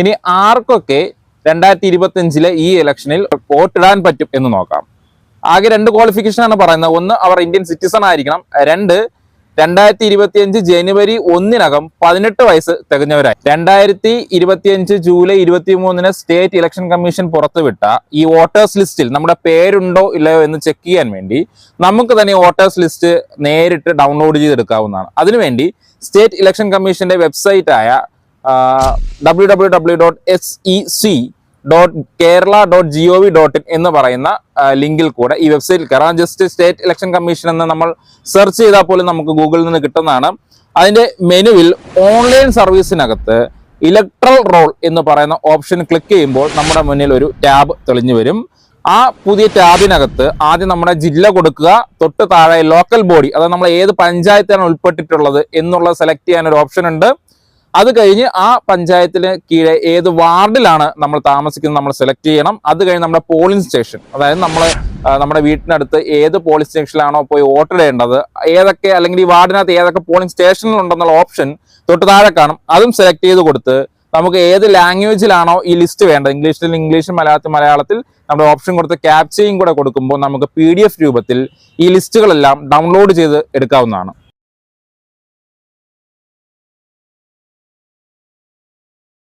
ഇനി ആർക്കൊക്കെ രണ്ടായിരത്തി ഇരുപത്തിയഞ്ചിലെ ഈ ഇലക്ഷനിൽ വോട്ടിടാൻ പറ്റും എന്ന് നോക്കാം. ആകെ രണ്ട് ക്വാളിഫിക്കേഷൻ ആണ് പറയുന്നത്. ഒന്ന് അവർ ഇന്ത്യൻ സിറ്റിസൺ ആയിരിക്കണം. രണ്ട് രണ്ടായിരത്തി ഇരുപത്തിയഞ്ച് ജനുവരി ഒന്നിനകം പതിനെട്ട് വയസ്സ് തികഞ്ഞവരായി. രണ്ടായിരത്തി ഇരുപത്തിയഞ്ച് ജൂലൈ ഇരുപത്തി മൂന്നിന് സ്റ്റേറ്റ് ഇലക്ഷൻ കമ്മീഷൻ പുറത്തുവിട്ട ഈ വോട്ടേഴ്സ് ലിസ്റ്റിൽ നമ്മുടെ പേരുണ്ടോ ഇല്ലയോ എന്ന് ചെക്ക് ചെയ്യാൻ വേണ്ടി നമുക്ക് തന്നെ വോട്ടേഴ്സ് ലിസ്റ്റ് നേരിട്ട് ഡൗൺലോഡ് ചെയ്തെടുക്കാവുന്നതാണ്. അതിനുവേണ്ടി സ്റ്റേറ്റ് ഇലക്ഷൻ കമ്മീഷന്റെ വെബ്സൈറ്റായ W W W dot S E C dot Kerala dot G O V dot in എന്ന് പറയുന്ന ലിങ്കിൽ കൂടെ ഈ വെബ്സൈറ്റിൽ കയറാം. ജസ്റ്റ് സ്റ്റേറ്റ് ഇലക്ഷൻ കമ്മീഷൻ എന്ന് നമ്മൾ സെർച്ച് ചെയ്താൽ പോലും നമുക്ക് ഗൂഗിളിൽ നിന്ന് കിട്ടുന്നതാണ്. അതിന്റെ മെനുവിൽ ഓൺലൈൻ സർവീസിനകത്ത് ഇലക്ട്രൽ റോൾ എന്ന് പറയുന്ന ഓപ്ഷൻ ക്ലിക്ക് ചെയ്യുമ്പോൾ നമ്മുടെ മുന്നിൽ ഒരു ടാബ് തെളിഞ്ഞു വരും. ആ പുതിയ ടാബിനകത്ത് ആദ്യം നമ്മുടെ ജില്ല കൊടുക്കുക തൊട്ട് താഴെ ലോക്കൽ ബോഡി അതായത് നമ്മൾ ഏത് പഞ്ചായത്താണ് ഉൾപ്പെട്ടിട്ടുള്ളത് എന്നുള്ളത് സെലക്ട് ചെയ്യാൻ ഒരു ഓപ്ഷൻ ഉണ്ട്. അത് കഴിഞ്ഞ് ആ പഞ്ചായത്തിന് കീഴെ ഏത് വാർഡിലാണ് നമ്മൾ താമസിക്കുന്നത് നമ്മൾ സെലക്ട് ചെയ്യണം. അത് കഴിഞ്ഞ് നമ്മുടെ പോളിംഗ് സ്റ്റേഷൻ അതായത് നമ്മൾ നമ്മുടെ വീട്ടിനടുത്ത് ഏത് പോളിംഗ് സ്റ്റേഷനിലാണോ പോയി വോട്ട് വോട്ടിടേണ്ടത് ഏതൊക്കെ അല്ലെങ്കിൽ ഈ വാർഡിനകത്ത് ഏതൊക്കെ പോളിംഗ് സ്റ്റേഷനിലുണ്ടെന്നുള്ള ഓപ്ഷൻ തൊട്ട് താഴെ കാണും. അതും സെലക്ട് ചെയ്ത് കൊടുത്ത് നമുക്ക് ഏത് ലാംഗ്വേജിലാണോ ഈ ലിസ്റ്റ് വേണ്ടത് ഇംഗ്ലീഷിൽ ഇംഗ്ലീഷും മലയാളത്തിൽ മലയാളത്തിൽ നമ്മുടെ ഓപ്ഷൻ കൊടുത്ത് ക്യാപ്ചയും കൂടെ കൊടുക്കുമ്പോൾ നമുക്ക് പി രൂപത്തിൽ ഈ ലിസ്റ്റുകളെല്ലാം ഡൗൺലോഡ് ചെയ്ത് എടുക്കാവുന്നതാണ്.